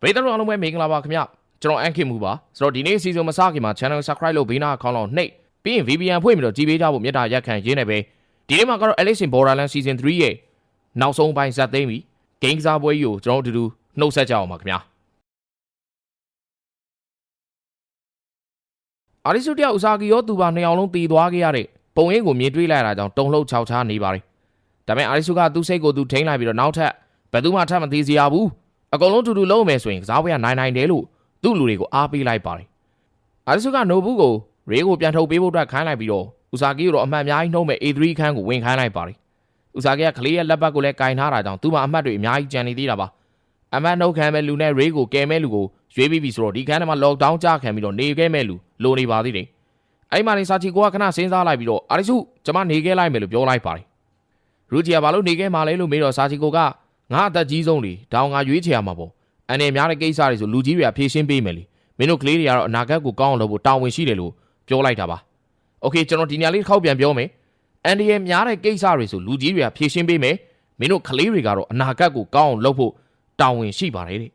ပရိသတ်တို့အားလုံးပဲမင်္ဂလာပါခင်ဗျကျွန်တော်အန်ခင်မူပါဆိုတော့ဒီနေ့စီစဉ်မစခင်မှာ channel subscribe လုပ်ဘေးနာအကောင့်လောက်နှိပ်ပြီးရင် VPN ဖွင့်ပြီးတော့ကြည့်ပေးကြဖို့မေတ္တာရက်ခံရင်းနေပဲဒီနေ့မှာကတော့ Alice in Borderland season 3ရဲ့နောက်ဆုံးပိုင်းဇက်သိမ်းပြီးဂိမ်းကစားပွဲကြီးကိုကျွန်တော်တို့အတူတူနှုတ်ဆက်ကြအောင်ပါခင်ဗျအာရီစုတယောက်ဥစားကီရောသူပါနှစ်ယောက်လုံးတည်သွားခဲ့ရတဲ့ပုံရိပ်ကိုမြင်တွေ့လိုက်ရတာကြောင့်တုံ့လှုပ်ခြောက်ခြားနေပါတယ်ဒါပေမဲ့အာရီစုကသူ့စိတ်ကိုသူထိန်းလိုက်ပြီးတော့နောက်ထပ်ဘယ်သူမှထပ်မသေးစီရဘူး အကုန်လုံးတူတူလုံးမယ်ဆိုရင်ကစားပွဲကနိုင်နိုင်တယ်လို့သူ့လူတွေကိုအားပေးလိုက်ပါတယ်။အာရစုကနိုဘူးကိုရေးကိုပြန်ထုတ်ပေးဖို့အတွက်ခိုင်းလိုက်ပြီးတော့ဥစာကီကိုတော့အမှတ်အများကြီးနှုံးမဲ့ A3 ခန်းကိုဝင်ခိုင်းလိုက်ပါတယ်။ဥစာကီကကလေးရဲ့လက်ပတ်ကိုလည်းကင်ထားတာကြောင့်သူ့မှာအမှတ်တွေအများကြီးကျန်နေသေးတာပါ။အမှတ်နှုတ်ခံမဲ့လူနဲ့ရေးကိုကယ်မဲ့လူကိုရွေးပြီးပြီဆိုတော့ဒီခန်းထဲမှာ lockdown ကြခံပြီးတော့နေခဲ့မဲ့လူလိုနေပါသေးတယ်။အဲ့မှာနေစာချီကိုကခဏစဉ်းစားလိုက်ပြီးတော့အာရစုကျမနေခဲ့လိုက်မယ်လို့ပြောလိုက်ပါတယ်။ရူဂျီကဘာလို့နေခဲ့မှာလဲလို့မေးတော့စာချီကိုက ငါအသက်ကြီးဆုံးလေတောင်ငါရွေးချယ်ရမှာပေါ့။ အနေများတဲ့ကိစ္စတွေဆိုလူကြီးတွေကဖြေရှင်းပေးမယ်လေမင်းတို့ကလေးတွေကတော့အနာဂတ်ကိုကောင်းအောင်လုပ်ဖို့တာဝန်ရှိတယ်လို့ပြောလိုက်တာပါโอเคကျွန်တော်ဒီညလေးတစ်ခေါက်ပြန်ပြောမယ်အန်ဒီရဲ့များတဲ့ကိစ္စတွေဆိုလူကြီးတွေကဖြေရှင်းပေးမယ်မင်းတို့ကလေးတွေကတော့အနာဂတ်ကိုကောင်းအောင်လုပ်ဖို့တာဝန်ရှိပါတယ်တဲ့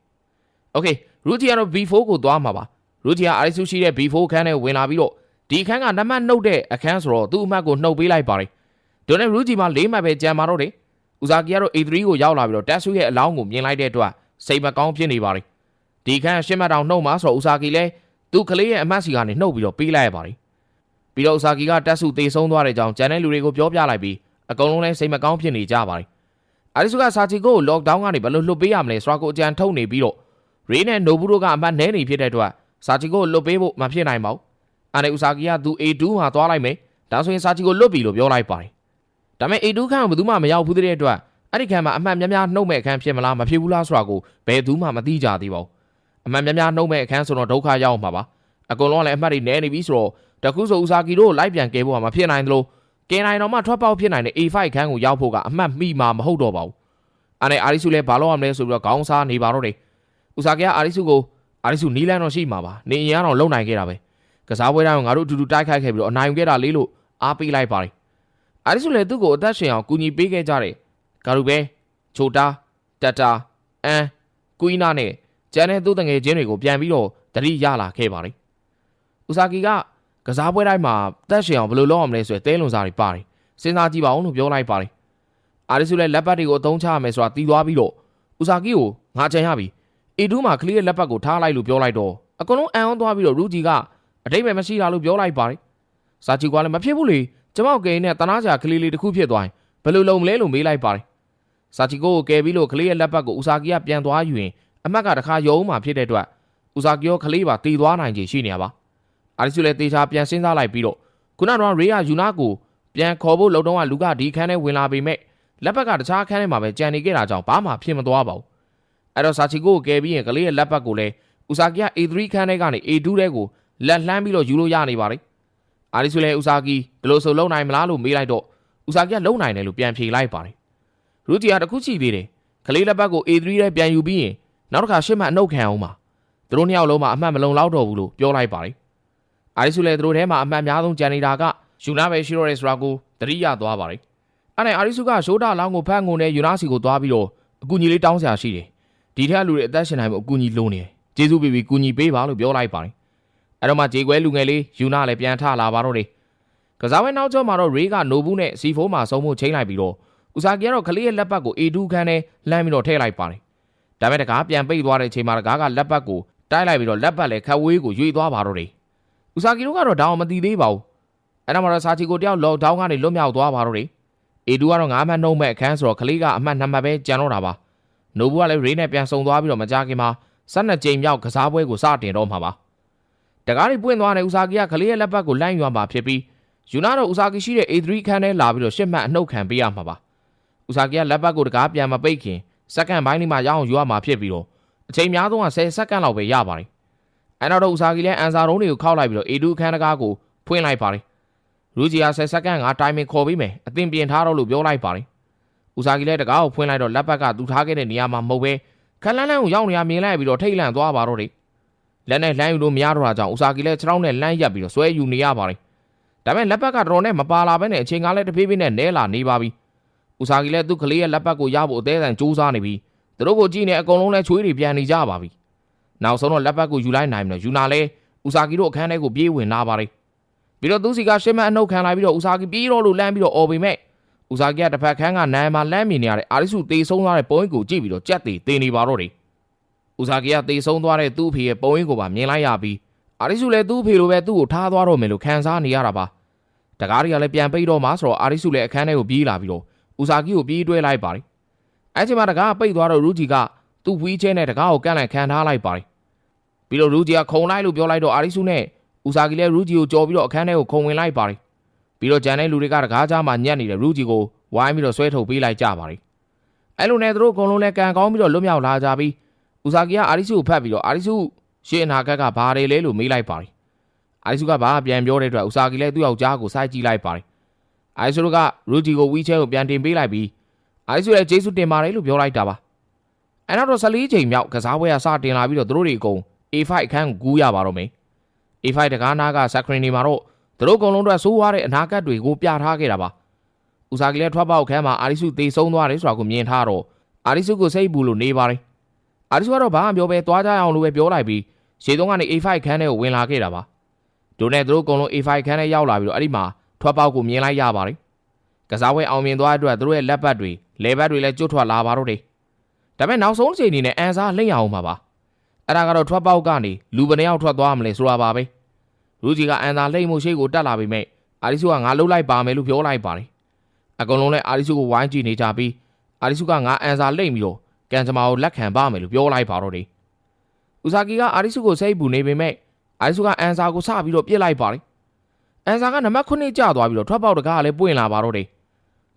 โอเคရူဂျီကတော့ B4 ကိုသွားမှာပါရူဂျီကအာရီဆူရှိတဲ့ B4 ခန်းထဲဝင်လာပြီးတော့ဒီခန်းကနံပါတ်နှုတ်တဲ့အခန်းဆိုတော့သူ့အမှတ်ကိုနှုတ်ပေးလိုက်ပါတယ်ဒိုနဲ့ရူဂျီမှာ၄မှတ်ပဲကြံပါတော့တယ် ဦးဇာကီကတော့ A3 ကိုရောက်လာပြီးတော့တက်ဆူရဲ့အလောင်းကိုမြင်လိုက်တဲ့အတွက်စိတ်မကောင်းဖြစ်နေပါတယ်။ဒီခန်းရှင်းမတောင်နှုတ်မှာဆိုတော့ဥစာကီလည်းသူ့ကလေးရဲ့အမတ်စီကနေနှုတ်ပြီးတော့ပေးလိုက်ရပါတယ်။ပြီးတော့ဥစာကီကတက်စုတေဆုံးသွားတဲ့ကြောင်းကျန်တဲ့လူတွေကိုပြောပြလိုက်ပြီးအကုန်လုံးလည်းစိတ်မကောင်းဖြစ်နေကြပါတယ်။အာရီစုကစာချီကိုလော့ဒေါင်းကနေဘယ်လိုလွတ်ပေးရမလဲဆိုတာကိုအကြံထုတ်နေပြီးတော့ရေးနဲ့နိုဘူးတို့ကအမတ်နဲနေဖြစ်တဲ့အတွက်စာချီကိုလွတ်ပေးဖို့မဖြစ်နိုင်ပါဘူး။အဲ့ဒါဥစာကီကသူ A2 မှာသွားလိုက်မယ်။ဒါဆိုရင်စာချီကိုလွတ်ပြီလို့ပြောလိုက်ပါတယ်။ ဒါပေမဲ့ A2 ခန်းကဘယ်သူမှမရောက်ဘူးတဲ့အတွက်အဲ့ဒီခန်းမှာအမှတ်များများနှုတ်မဲ့အခန်းဖြစ်မလားမဖြစ်ဘူးလားဆိုတာကိုဘယ်သူမှမသိကြသေးပါဘူးအမှတ်များများနှုတ်မဲ့အခန်းဆိုတော့ဒုက္ခရောက်မှာပါအကုန်လုံးကလည်းအမှတ်တွေနဲနေပြီဆိုတော့တခုဆိုဥစာကီတို့လိုက်ပြန်ကဲဖို့ကမဖြစ်နိုင်သလိုကဲနိုင်တော့မှထွက်ပေါက်ဖြစ်နိုင်တဲ့ A5 ခန်းကိုရောက်ဖို့ကအမှတ်မိမှာမဟုတ်တော့ပါဘူးအဲ့နဲ့အာရီစုလည်းဘာလို့ရမလဲဆိုပြီးတော့ခေါင်းစားနေပါတော့တယ်ဥစာကီကအာရီစုကိုအာရီစုနီးလန်းတော့ရှိမှာပါနေရင်ကတော့လုံနိုင်ခဲ့တာပဲကစားပွဲတိုင်းကငါတို့အတူတူတိုက်ခိုက်ခဲ့ပြီးတော့အနိုင်ခဲ့တာလေးလို့အားပေးလိုက်ပါတယ် အာရီစုလည်းသူ့ကိုအသက်ရှင်အောင်ကူညီပေးခဲ့ကြတယ်ဂါရုပဲချိုတာတက်တာအန်ကွီးနာနဲ့ကျန်တဲ့သူ့တငယ်ချင်းတွေကိုပြန်ပြီးတော့တတိရလာခဲ့ပါတယ်။ဥစာကီကကစားပွဲတိုင်းမှာတက်ရှင်အောင်ဘယ်လိုလုပ်အောင်မလဲဆိုတဲ့တဲလွန်စာတွေပါတယ်။စဉ်းစားကြည့်ပါဦးလို့ပြောလိုက်ပါတယ်။အာရီစုလည်းလက်ပတ်တွေကိုအသုံးချရမယ်ဆိုတာတီးသွားပြီးတော့ဥစာကီကိုငါကြံရပြီ။အေဒူးမှာကလေးရဲ့လက်ပတ်ကိုထားလိုက်လို့ပြောလိုက်တော့အကုန်လုံးအံ့ဩသွားပြီးတော့ရူဂျီကအတိတ်ပဲမရှိတာလို့ပြောလိုက်ပါတယ်။စာချီကလည်းမဖြစ်ဘူးလေ။ ကျမောက်ကလေးနဲ့တနာချာကလေးလေးတစ်ခုဖြစ်သွားရင်ဘယ်လိုလုပ်မလဲလို့မေးလိုက်ပါတယ်။စာချီကိုကိုကယ်ပြီးလို့ကလေးရဲ့လက်ပတ်ကိုဦးစာကီကပြန်သွားယူရင်အမတ်ကတခါယုံမှဖြစ်တဲ့အတွက်ဦးစာကီရောကလေးပါတည်သွားနိုင်ခြေရှိနေရပါ။အာရီဆူလည်းတေချာပြန်စဉ်းစားလိုက်ပြီးတော့ခုနကတော့ရေယာယူနာကိုပြန်ခေါ်ဖို့လုံတော့ကလူကဒီခန်းထဲဝင်လာပေမဲ့လက်ပတ်ကတခြားခန်းထဲမှာပဲကြံနေခဲ့တာကြောင့်ဘာမှဖြစ်မသွားပါဘူး။အဲ့တော့စာချီကိုကိုကယ်ပြီးရင်ကလေးရဲ့လက်ပတ်ကိုလည်းဦးစာကီက A3 ခန်းထဲကနေ A2 ထဲကိုလက်လှမ်းပြီးတော့ယူလို့ရနေပါလေ။ အာရီဆူလည်းဦးစာကီဘယ်လိုဆိုလုံနိုင်မလားလို့မေးလိုက်တော့ဦးစာကီကလုံနိုင်တယ်လို့ပြန်ဖြေလိုက်ပါတယ်ရူဂျီယာတခုချီသေးတယ်ကလေးလက်ပတ်ကို A3 ထဲပြန်ယူပြီးရင်နောက်တစ်ခါရှစ်မှတ်အနှုတ်ခံအောင်ပါသူတို့နှစ်ယောက်လုံးမှာအမှတ်မလုံလောက်တော့ဘူးလို့ပြောလိုက်ပါတယ်အာရီဆူလည်းသူတို့ထဲမှာအမှတ်အများဆုံးကြံနေတာကယူနာပဲရှိတော့ရဲဆိုတာကိုသတိရသွားပါတယ်အဲ့နဲ့အာရီဆူကရှိုးတာလောင်းကိုဖတ်ငုံနဲ့ယူနာစီကိုသွားပြီးတော့အကူကြီးလေးတောင်းစရာရှိတယ်ဒီထက်လူတွေအသက်ရှင်နိုင်မှုအကူကြီးလုံးနေတယ်ကျေးဇူးပေးပြီးကူညီပေးပါလို့ပြောလိုက်ပါတယ် အဲ့တော့မှဂျေကွဲလူငယ်လေးယူနာလည်းပြန်ထလာပါတော့တယ်ကစားဝဲနောက်ကျောမှာတော့ရေးကနိုဘူးနဲ့စီဖိုးမှာဆုံးမှုချိန်လိုက်ပြီးတော့ဦးစာကီကတော့ကလေးရဲ့လက်ပတ်ကို A2 ခန်းနဲ့လှမ်းပြီးတော့ထည့်လိုက်ပါတယ်။ဒါပေမဲ့တကားပြန်ပိတ်သွားတဲ့အချိန်မှာတကားကလက်ပတ်ကိုတိုက်လိုက်ပြီးတော့လက်ပတ်လည်းခက်ဝေးကိုရွေသွားပါတော့တယ်။ဦးစာကီတို့ကတော့ဒါအောင်မသိသေးပါဘူး။အဲ့ဒါမှတော့စာချီကိုတယောက်လော့ဒေါင်းကနေလွတ်မြောက်သွားပါတော့တယ်။ A2 ကတော့ငါးမှတ်နှုံးမဲ့အခန်းဆိုတော့ကလေးကအမှတ်နှစ်မှတ်ပဲကျန်တော့တာပါ။နိုဘူးကလည်းရေးနဲ့ပြန်ဆုံသွားပြီးတော့မကြခင်မှာ၁၂ကြိမ်မြောက်ကစားပွဲကိုစတင်တော့မှာပါ။ တကားတွေပွင့်သွားတဲ့ဦးစာကီကကလေးရဲ့လက်ပတ်ကိုလန့်ရွာမှာဖြစ်ပြီးယူနာတော့ဦးစာကီရှိတဲ့ A3 ခန်းထဲလာပြီးတော့ရှစ်မှတ်အနှုတ်ခံပေးရမှာပါ။ဦးစာကီကလက်ပတ်ကိုတကားပြန်မပိတ်ခင်စက္ကန့်ပိုင်းလေးမှရအောင်ယူရမှာဖြစ်ပြီးတော့အချိန်များဆုံးက10စက္ကန့်လောက်ပဲရပါတယ်။အဲနောက်တော့ဦးစာကီလည်းအန်စာရုံးတွေကိုခောက်လိုက်ပြီးတော့ A2 ခန်းတကားကိုဖွင့်လိုက်ပါတယ်။ရူဂျီယာ10စက္ကန့်ကတိုင်မင်ခေါ်ပြီးမယ်အသင်ပြင်ထားတော့လို့ပြောလိုက်ပါတယ်။ဦးစာကီလည်းတကားကိုဖွင့်လိုက်တော့လက်ပတ်ကသူထားခဲ့တဲ့နေရာမှာမဟုတ်ပဲခလန်းလန်းကိုရောက်နေရမြင်လိုက်ပြီးတော့ထိတ်လန့်သွားပါတော့တယ်။ လက်နဲ့လှမ်းယူလို့မရတော့တာကြောင့်ဦးစာကီလည်းခြေထောက်နဲ့လှမ်းရက်ပြီးတော့ဆွဲယူနေရပါတယ်။ဒါပေမဲ့လက်ပတ်ကတော်နဲ့မပါလာဘဲနဲ့အချိန်ကလည်းတဖြည်းဖြည်းနဲ့နဲလာနေပါပြီ။ဦးစာကီလည်းသူ့ကလေးရဲ့လက်ပတ်ကိုရဖို့အသေးအံစူးစမ်းနေပြီးသူတို့ကိုကြည့်နေအကုန်လုံးလဲချွေးတွေပြန်နေကြပါပြီနောက်ဆုံးတော့လက်ပတ်ကိုယူလိုက်နိုင်ပြီတော့ယူနာလဲဦးစာကီတို့အခန်းထဲကိုပြေးဝင်လာပါတယ်ပြီးတော့သူစီကရှင်းမအနှုတ်ခံလိုက်ပြီးတော့ဦးစာကီပြေးတော့လို့လမ်းပြီးတော့អော်ပေမဲ့ဦးစာကီကတစ်ဖက်ခန်းကနိုင်မှာလမ်းမြင်နေရတဲ့အာရိစုတေဆုံးသွားတဲ့ပုံရိပ်ကိုကြည့်ပြီးတော့ကြက်သေးတင်နေပါတော့တယ် ဦးစာကီကတေဆုံးသွားတဲ့သူ့အဖေရဲ့ပုံရိပ်ကိုပါမြင်လိုက်ရပြီးအာရိစုလည်းသူ့အဖေလိုပဲသူ့ကိုထားသွားတော့မယ်လို့ခံစားနေရတာပါတကားတွေကလည်းပြန်ပိတ်တော့မှဆိုတော့အာရိစုလည်းအခန်းထဲကိုပြေးလာပြီးတော့ဦးစာကီကိုပြေးတွဲလိုက်ပါတယ်အဲ့ချိန်မှာတကားပိတ်သွားတော့ရူဂျီကသူ့ဝီးချဲနဲ့တကားကိုကန့်လန့်ခံထားလိုက်ပါတယ်ပြီးတော့ရူဂျီကခုံလိုက်လို့ပြောလိုက်တော့အာရိစုနဲ့ဦးစာကီလည်းရူဂျီကိုကြော်ပြီးတော့အခန်းထဲကိုခုံဝင်လိုက်ပါတယ်ပြီးတော့ဂျန်တဲ့လူတွေကတကားကြားမှာညက်နေတဲ့ရူဂျီကိုဝိုင်းပြီးတော့ဆွဲထုတ်ပေးလိုက်ကြပါတယ်အဲ့လိုနဲ့သူတို့အကုန်လုံးလည်းကန်ကောင်းပြီးတော့လွတ်မြောက်လာကြပြီး ဦးစာကီကအာရိစုကိုဖတ်ပြီးတော့အာရိစုရှေ့အနာဂတ်ကဘာတွေလဲလို့မေးလိုက်ပါတယ်အာရိစုကဘာပြန်ပြောတဲ့အတွက်ဦးစာကီလည်းသူ့ယောက်ျားကိုစိုက်ကြည့်လိုက်ပါတယ်အာရိစုတို့ကရူဂျီကိုဝီးချဲကိုပြန်တင်ပေးလိုက်ပြီးအာရိစုလည်းဂျေဆုတင်ပါတယ်လို့ပြောလိုက်တာပါအဲ့နောက်တော့14ချိန်မြောက်ကစားပွဲကစတင်လာပြီးတော့သူတို့တွေအကုန် A5 အခန်းကိုကူးရပါတော့မယ် A5 တကားနာကစခရင်နေမှာတော့သူတို့အကုန်လုံးအတွက်စိုးွားတဲ့အနာဂတ်တွေကိုပြထားခဲ့တာပါဦးစာကီလည်းထွက်ပေါက်ခန်းမှာအာရိစုတေဆုံးသွားတယ်ဆိုတာကိုမြင်ထားတော့အာရိစုကိုစိတ်ပူလို့နေပါတယ် အာရိစုကတော့ဘာမှပြောပဲသွားကြအောင်လို့ပဲပြောလိုက်ပြီးရှေ့တုန်းကနေ A5 ခန်းထဲကိုဝင်လာခဲ့တာပါတို့နဲ့သူတို့အကုန်လုံး A5 ခန်းထဲရောက်လာပြီးတော့အဲ့ဒီမှာထွက်ပေါက်ကိုမြင်လိုက်ရပါတယ်ကစားပွဲအောင်မြင်သွားတဲ့အတွက်သူတို့ရဲ့လက်ပတ်တွေလဲပတ်တွေလည်းကျွတ်ထွက်လာပါတော့တယ်ဒါပေမဲ့နောက်ဆုံးအချိန်အနေနဲ့အန်စာလှိမ့်အောင်ပါပါအဲ့ဒါကတော့ထွက်ပေါက်ကနေလူဘယ်နှယောက်ထွက်သွားမလဲဆိုတာပါပဲရူဂျီကအန်စာလှိမ့်မှုရှိကိုတက်လာပြီးမဲ့အာရီစုကငါလှုပ်လိုက်ပါမယ်လို့ပြောလိုက်ပါတယ်အကုန်လုံးလည်းအာရီစုကိုဝိုင်းကြည့်နေကြပြီးအာရီစုကငါအန်စာလှိမ့်ပြီးတော့ ကန်ဂျမာကိုလက်ခံပါမယ်လို့ပြောလိုက်ပါတော့တယ်ဦးစာကီကအာရီစုကိုစိတ်ပူနေပေမဲ့အာရီစုကအန်စာကိုစပြီးတော့ပြစ်လိုက်ပါတယ်အန်စာကနံပါတ်9ကျသွားပြီးတော့ထွက်ပေါက်တကားကလည်းပွင့်လာပါတော့တယ်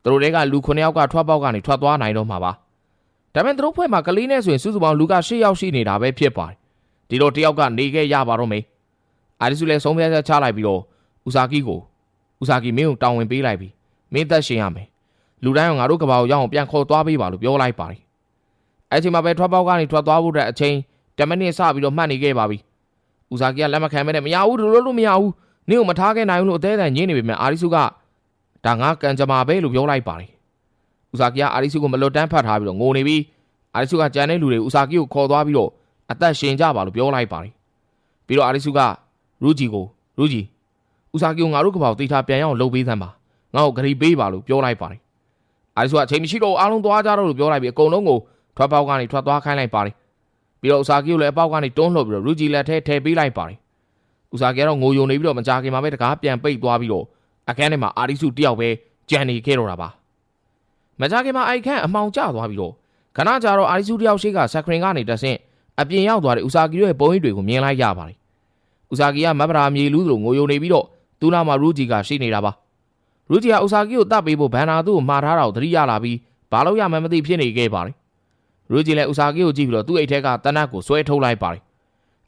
သူတို့တွေကလူ9ယောက်ကထွက်ပေါက်ကနေထွက်သွားနိုင်တော့မှာပါဒါပေမဲ့သူတို့ဖွဲ့မှာကလေးနဲ့ဆိုရင်စုစုပေါင်းလူက10ယောက်ရှိနေတာပဲဖြစ်ပါတယ်ဒီတော့တယောက်ကနေခဲ့ရပါတော့မယ်အာရီစုလည်းဆုံးဖြတ်ချက်ချလိုက်ပြီးတော့ဦးစာကီကိုဦးစာကီမင်းကိုတောင်းဝင်ပေးလိုက်ပြီးမင်းသက်ရှင်ရမယ်လူတိုင်းကငါတို့ကဘာကိုရအောင်ပြန်ခေါ်သွားပေးပါလို့ပြောလိုက်ပါတယ် အဲ့ချိန်မှာပဲထွက်ပေါက်ကနေထွက်သွားဖို့အတွက်အချိန်10မိနစ်စပြီးတော့မှတ်နေခဲ့ပါပြီဦးစာကီကလက်မခံမဲနဲ့မရဘူးလို့လို့မရဘူးနင့်ကိုမထားခဲ့နိုင်ဘူးလို့အသေးအံညင်းနေပေမဲ့အာရီစုကဒါငါကန်ကြမာပဲလို့ပြောလိုက်ပါတယ်ဦးစာကီကအာရီစုကိုမလွတ်တမ်းဖတ်ထားပြီးတော့ငိုနေပြီးအာရီစုကကြံတဲ့လူတွေဦးစာကီကိုခေါ်သွားပြီးတော့အသက်ရှင်ကြပါလို့ပြောလိုက်ပါတယ်ပြီးတော့အာရီစုကရူဂျီကိုရူဂျီဦးစာကီကိုငါတို့ကဘာကိုတေချာပြန်ရအောင်လုပ်ပေးသမ်းပါငါ့ကိုဂရီပေးပါလို့ပြောလိုက်ပါတယ်အာရီစုကအချိန်မရှိတော့အားလုံးသွားကြတော့လို့ပြောလိုက်ပြီးအကုန်လုံးကို ထွက်ပေါက်ကနေထွက်သွားခိုင်းလိုက်ပါတယ်ပြီးတော့ဦးစာကီကိုလည်းအပေါက်ကနေတွန်းလှုပ်ပြီးတော့ရူဂျီလက်ထဲထည့်ပေးလိုက်ပါတယ်ဦးစာကီကတော့ငိုယုံနေပြီးတော့မကြခင်မှာပဲတကားပြန်ပိတ်သွားပြီးတော့အခန်းထဲမှာအာရီစုတယောက်ပဲကြံနေခဲ့တော့တာပါမကြခင်မှာအိုက်ခန့်အမှောင်ကျသွားပြီးတော့ခဏကြာတော့အာရီစုတယောက်ရှိကစခရင်ကနေတဆင့်အပြင်ရောက်သွားတဲ့ဦးစာကီရဲ့ပုံရိပ်တွေကိုမြင်လိုက်ရပါတယ်ဦးစာကီကမဗရာမြေလူးသလိုငိုယုံနေပြီးတော့သူ့နာမှာရူဂျီကရှိနေတာပါရူဂျီကဦးစာကီကိုတတ်ပေးဖို့ဘန်နာသူ့ကိုမှားထားတာကိုသတိရလာပြီးဘာလို့ရမှန်းမသိဖြစ်နေခဲ့ပါတယ် ရူဂျီလည်းဦးစာကီကိုကြည့်ပြီးတော့သူ့အိတ်ထဲကတနတ်ကိုဆွဲထုတ်လိုက်ပါတယ်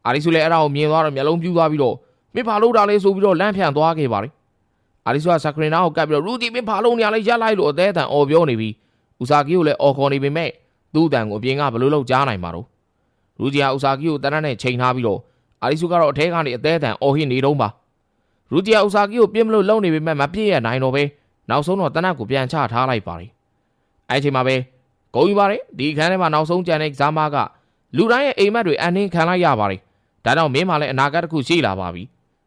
အာရီစုလည်းအဲ့ဒါကိုမြင်သွားတော့မျက်လုံးပြူးသွားပြီးတော့မင်းဘာလို့တာလဲဆိုပြီးတော့လမ်းဖြန့်သွားခဲ့ပါတယ်အာရီစုကစခရင်နာကိုကပ်ပြီးတော့ရူဂျီမင်းဘာလို့နေရလဲရက်လိုက်လို့အသေးအတန်အော်ပြောနေပြီးဦးစာကီကိုလည်းအော်ခေါ်နေပေမဲ့သူ့အတန်ကိုအပြင်ကဘလို့လောက်ကြားနိုင်မှာတော့ရူဂျီယာဦးစာကီကိုတနတ်နဲ့ချိန်ထားပြီးတော့အာရီစုကတော့အထဲကနေအသေးအတန်အော်ဟစ်နေတော့ပါရူဂျီယာဦးစာကီကိုပြစ်မလို့လုံနေပေမဲ့မပြည့်ရနိုင်တော့ပဲနောက်ဆုံးတော့တနတ်ကိုပြန်ချထားလိုက်ပါတယ်အဲ့ချိန်မှာပဲ ဂုံယူပါတယ်ဒီခန်းထဲမှာနောက်ဆုံးကြံတဲ့ကစားမကလူတိုင်းရဲ့အိမ်မက်တွေအန်နှင်းခံလိုက်ရပါတယ်ဒါကြောင့်မင်းမှလည်းအနာဂတ်တစ်ခုရှိလာပါပြီ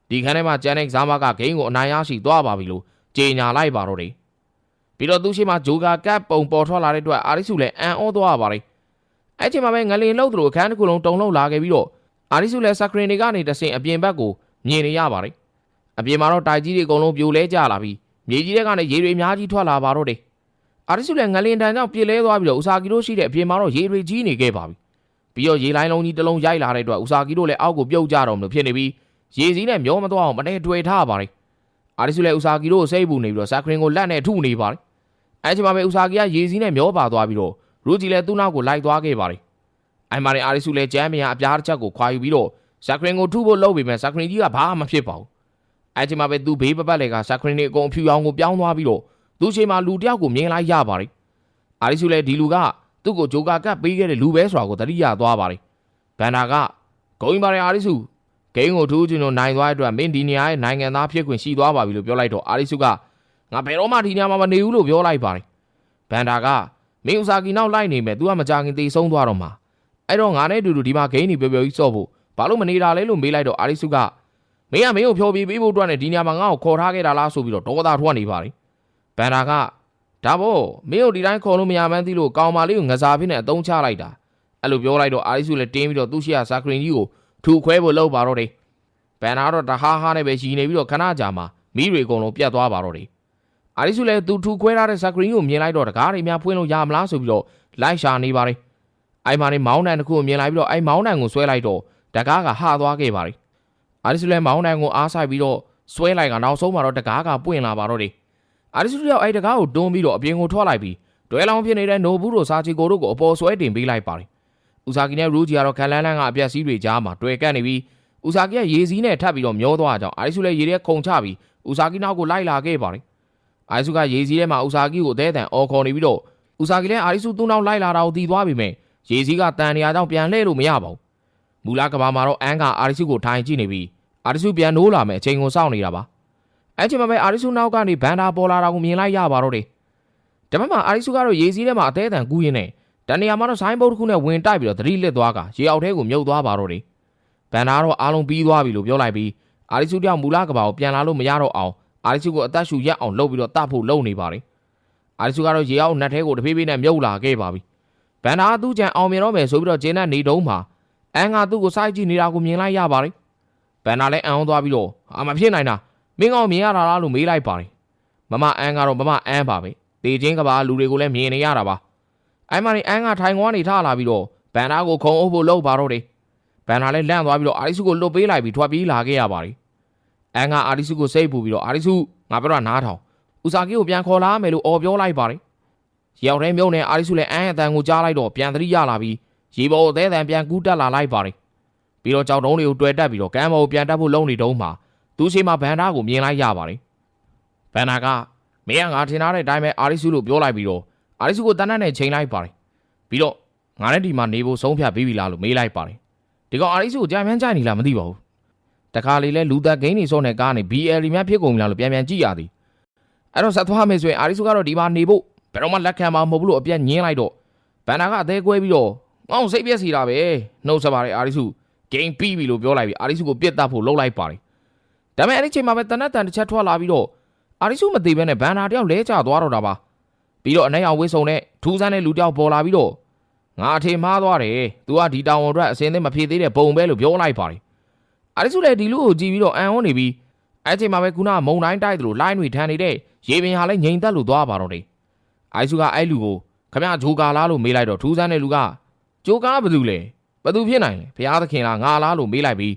ဒီခန်းထဲမှာကြံတဲ့ကစားမကဂိမ်းကိုအနိုင်ရရှိသွားပါပြီလို့ကြေညာလိုက်ပါတော့တယ်ပြီးတော့သူရှိမှဂျိုဂါကပ်ပုံပေါ်ထွက်လာတဲ့အတွက်အာရီစုလည်းအန်အောသွားပါတယ်အဲ့ချိန်မှာပဲငလင်လှုပ်သလိုအခန်းတစ်ခုလုံးတုံလှုပ်လာခဲ့ပြီးတော့အာရီစုလည်းစကရင်တွေကနေတဆင်အပြင်ဘက်ကိုမြင်နေရပါတယ်အပြင်မှာတော့တိုက်ကြီးတွေအကုန်လုံးပြိုလဲကျလာပြီးမြေကြီးတွေကနေရေတွေအများကြီးထွက်လာပါတော့တယ် အာရီစုလည်းငလင်တန်ကြောင့်ပြစ်လဲသွားပြီးတော့ဥစာကီတို့ရှိတဲ့အပြင်မှာတော့ရေတွေကြီးနေခဲ့ပါပြီပြီးတော့ရေလိုင်းလုံးကြီးတစ်လုံးရိုက်လာတဲ့အတွက်ဥစာကီတို့လည်းအောက်ကိုပြုတ်ကြတော့မလို့ဖြစ်နေပြီးရေစည်းနဲ့မျောမသွားအောင်မနေတွေ့ထားပါတယ်အာရီစုလည်းဥစာကီတို့ကိုစိတ်ပူနေပြီးတော့စကရင်ကိုလက်နဲ့ထုနေပါတယ်အဲ့ချိန်မှာပဲဥစာကီကရေစည်းနဲ့မျောပါသွားပြီးတော့ရူဂျီလည်းသူ့နောက်ကိုလိုက်သွားခဲ့ပါတယ်။အိုင်မာရီအာရီစုလည်းဂျမ်းမယာအပြားတစ်ချက်ကိုခွာယူပြီးတော့ဇက်ခရင်ကိုထုဖို့လုပ်ပေမဲ့ဇက်ခရင်ကြီးကဘာမှမဖြစ်ပါဘူး။အဲ့ချိန်မှာပဲသူ့ဘေးပပတ်လေကဇက်ခရင်နေအကုန်အဖြူရောင်ကိုပြောင်းသွားပြီးတော့ သူ့ချိန်မှာလူတယောက်ကိုမြင်လိုက်ရပါတယ်။အာရီစုလည်းဒီလူကသူ့ကိုဂျိုကာကပ်ပေးခဲ့တဲ့လူပဲဆိုတာကိုသတိရသွားပါတယ်။ဘန်နာကဂုံးပါရအာရီစုဂိမ်းကိုထူးချင်လို့နိုင်သွားတဲ့အတွက်မင်းဒီနေရာရဲ့နိုင်ငံသားဖြစ်ခွင့်ရှိသွားပါပြီလို့ပြောလိုက်တော့အာရီစုကငါဘယ်တော့မှဒီနေရာမှာမနေဘူးလို့ပြောလိုက်ပါတယ်။ဘန်ဒါကမင်းဥစာကီနောက်လိုက်နေမယ် तू ကမကြခင်တေဆုံးသွားတော့မှာအအဲ့တော့ငါနဲ့အတူတူဒီမှာဂိမ်းနေပျော်ပျော်ကြီးစော့ဖို့ဘာလို့မနေတာလဲလို့မေးလိုက်တော့အာရီစုကမင်းကမင်းကိုဖြောပြီးပေးဖို့အတွက်နဲ့ဒီညမှာငါ့ကိုခေါ်ထားခဲ့တာလားဆိုပြီးတော့ဒေါသထွက်နေပါလေ ဘန်ဒါကဒါပေါ့မင်းတို့ဒီတိုင်းခေါ်လို့မရမှန်းသိလို့ကောင်မလေးကိုငစားဖြစ်နေအတုံးချလိုက်တာအဲ့လိုပြောလိုက်တော့အာရီစုလည်းတင်းပြီးတော့သူ့ရှိရစာကရင်ကြီးကိုထူခွဲဖို့လှုပ်ပါတော့တယ်ဘန်ဒါကတော့တဟားဟားနဲ့ပဲရှည်နေပြီးတော့ခဏကြာမှမီးတွေအကုန်လုံးပြတ်သွားပါတော့တယ်အာရီစုလည်းသူထူခွဲထားတဲ့စာကရင်ကိုမြင်လိုက်တော့တကားတွေများဖွင့်လို့ရမလားဆိုပြီးတော့လိုက်ရှာနေပါလေအိုင်မာနေမောင်းတန်တစ်ခုကိုမြင်လိုက်ပြီးတော့အိုင်မောင်းတန်ကိုဆွဲလိုက်တော့တကားကဟာသွားခဲ့ပါလေအာရီစုလည်းမောင်းတန်ကိုအားဆိုင်ပြီးတော့ဆွဲလိုက်ကနောက်ဆုံးမှာတော့တကားကပွင့်လာပါတော့တယ် အာရီစုရောက်အဲ့တကားကိုတွန်းပြီးတော့အပြင်ကိုထွက်လိုက်ပြီးတွဲလောင်းဖြစ်နေတဲ့နိုဘူးတို့စာချီကိုတို့ကိုအပေါ်ဆွဲတင်ပေးလိုက်ပါလေဥစာကီနဲ့ရူဂျီကတော့ခန်လန်းလန်းကအပြက်စီးတွေကြားမှာတွေ့ကပ်နေပြီးဥစာကီကရေစီးနဲ့ထပ်ပြီးတော့မျောသွားကြအောင်အာရီစုလည်းရေထဲခုန်ချပြီးဥစာကီနောက်ကိုလိုက်လာခဲ့ပါလေအာရီစုကရေစီးထဲမှာဥစာကီကိုအသေးအတန်အော်ခေါ်နေပြီးတော့ဥစာကီလည်းအာရီစုသူ့နောက်လိုက်လာတာကိုတီးသွားပြီမဲ့ရေစီးကတန်နေရာကြောင့်ပြန်လှည့်လို့မရပါဘူးမူလကဘာမှာတော့အန်ကအာရီစုကိုထိုင်ကြည့်နေပြီးအာရီစုပြန်နိုးလာမယ်အချိန်ကိုစောင့်နေတာပါ အဲ့ချိန်မှာပဲအာရီစုနောက်ကနေဘန်ဒါပေါ်လာတာကိုမြင်လိုက်ရပါတော့တယ်ဒါပေမဲ့အာရီစုကတော့ရေစီးထဲမှာအသေးအတန်ကူးရင်းနဲ့တန်နေရာမှာတော့ဆိုင်းဘုတ်တစ်ခုနဲ့ဝင်တိုက်ပြီးတော့သတိလစ်သွားကရေအောက်ထဲကိုမြုပ်သွားပါတော့တယ်ဘန်ဒါကတော့အားလုံးပြီးသွားပြီလို့ပြောလိုက်ပြီးအာရီစုတယောက်မူလကဘာကိုပြန်လာလို့မရတော့အောင်အာရီစုကိုအသက်ရှူရက်အောင်လှုပ်ပြီးတော့တတ်ဖို့လုပ်နေပါတယ်အာရီစုကတော့ရေအောက်နက်ထဲကိုတဖြည်းဖြည်းနဲ့မြုပ်လာခဲ့ပါပြီဘန်နာကသူ့ကြံအောင်မြင်တော့မယ်ဆိုပြီးတော့ဂျင်းနဲ့နေတုံးမှာအန်ကသူ့ကိုစိုက်ကြည့်နေတာကိုမြင်လိုက်ရပါတယ်ဘန်နာလည်းအံအောင်သွားပြီးတော့အာမဖြစ်နိုင်တာ မင်းကောင်မြင်ရတာလားလို့မေးလိုက်ပါတယ်မမအန်ကတော့မမအန်ပါပဲတေချင်းကဘာလူတွေကိုလည်းမြင်နေရတာပါအဲ့မှာနေအန်ကထိုင်ကွန်းနေထလာပြီးတော့ဘန်နာကိုခုံအုပ်ဖို့လှုပ်ပါတော့တယ်ဘန်နာလည်းလန့်သွားပြီးတော့အာရီစုကိုလွတ်ပေးလိုက်ပြီးထွက်ပြေးလာခဲ့ရပါတယ်အန်ကအာရီစုကိုစိတ်ပူပြီးတော့အာရီစုငါပြောတာနားထောင်ဥစာကီကိုပြန်ခေါ်လာမယ်လို့အော်ပြောလိုက်ပါတယ်ရောက်တဲ့မြုံနဲ့အာရီစုလည်းအန်းအတန်ကိုကြားလိုက်တော့ပြန်သတိရလာပြီးရေပေါ်အသေးအတန်ပြန်ကူးတက်လာလိုက်ပါတယ်ပြီးတော့ကြောက်တုံးတွေကိုတွေ့တက်ပြီးတော့ကမ်းပေါ်ကိုပြန်တက်ဖို့လုံနေတုံးမှာ သူရှိမှဘန်ဒါကိုမြင်လိုက်ရပါတယ်ဘန်ဒါကမင်းကငါထင်ထားတဲ့အတိုင်းပဲအာရီစုလို့ပြောလိုက်ပြီးတော့အာရီစုကိုတန်းတန်းနဲ့ချိန်လိုက်ပါတယ်ပြီးတော့ငါနဲ့ဒီမှာနေဖို့ဆုံးဖြတ်ပြီးပြီလားလို့မေးလိုက်ပါတယ်ဒီကောင်အာရီစုကိုကြာမှန်းကြိုက်နေလားမသိပါဘူးတခါလေလဲလူသက်ဂိမ်းနေစောနဲ့ကားနေ BL များဖြစ်ကုန်ပြီလားလို့ပြန်ပြန်ကြည့်ရသည်အဲ့တော့ဆက်သွားမယ်ဆိုရင်အာရီစုကတော့ဒီမှာနေဖို့ဘယ်တော့မှလက်ခံမှာမဟုတ်ဘူးလို့အပြက်ညင်းလိုက်တော့ဘန်နာကအသေးကွဲပြီးတော့ငေါ့စိတ်ပြက်စီတာပဲနှုတ်ဆက်ပါတယ်အာရီစုဂိမ်းပြီးပြီလို့ပြောလိုက်ပြီးအာရီစုကိုပြစ်တတ်ဖို့လှုပ်လိုက်ပါတယ် ဒါပေမဲ့အဲ့ဒီချိန်မှာပဲတနတ်တန်တစ်ချက်ထွက်လာပြီးတော့အာရီစုမသေးဘဲနဲ့ဘန်နာတယောက်လဲကျသွားတော့တာပါပြီးတော့အနိုင်အောင်ဝစ်စုံနဲ့ထူးဆန်းတဲ့လူတယောက်ပေါ်လာပြီးတော့ငါအထင်မှားသွားတယ်သူကဒီတောင်ဝန်အတွက်အစင်းသေးမဖြစ်သေးတဲ့ပုံပဲလို့ပြောလိုက်ပါတယ်အာရီစုလည်းဒီလူကိုကြည့်ပြီးတော့အန်ဟောနေပြီးအဲ့ချိန်မှာပဲခုနမုံတိုင်းတိုက်သလိုလိုင်းတွေထန်နေတဲ့ရေပင်ဟာလည်းငိန်တက်လို့သွားပါတော့တယ်အိုက်စုကအဲ့လူကိုခမရဂျိုကာလားလို့မေးလိုက်တော့ထူးဆန်းတဲ့လူကဂျိုကာကဘာလို့လဲဘာလို့ဖြစ်နိုင်လဲဘုရားသခင်လားငါလားလို့မေးလိုက်ပြီး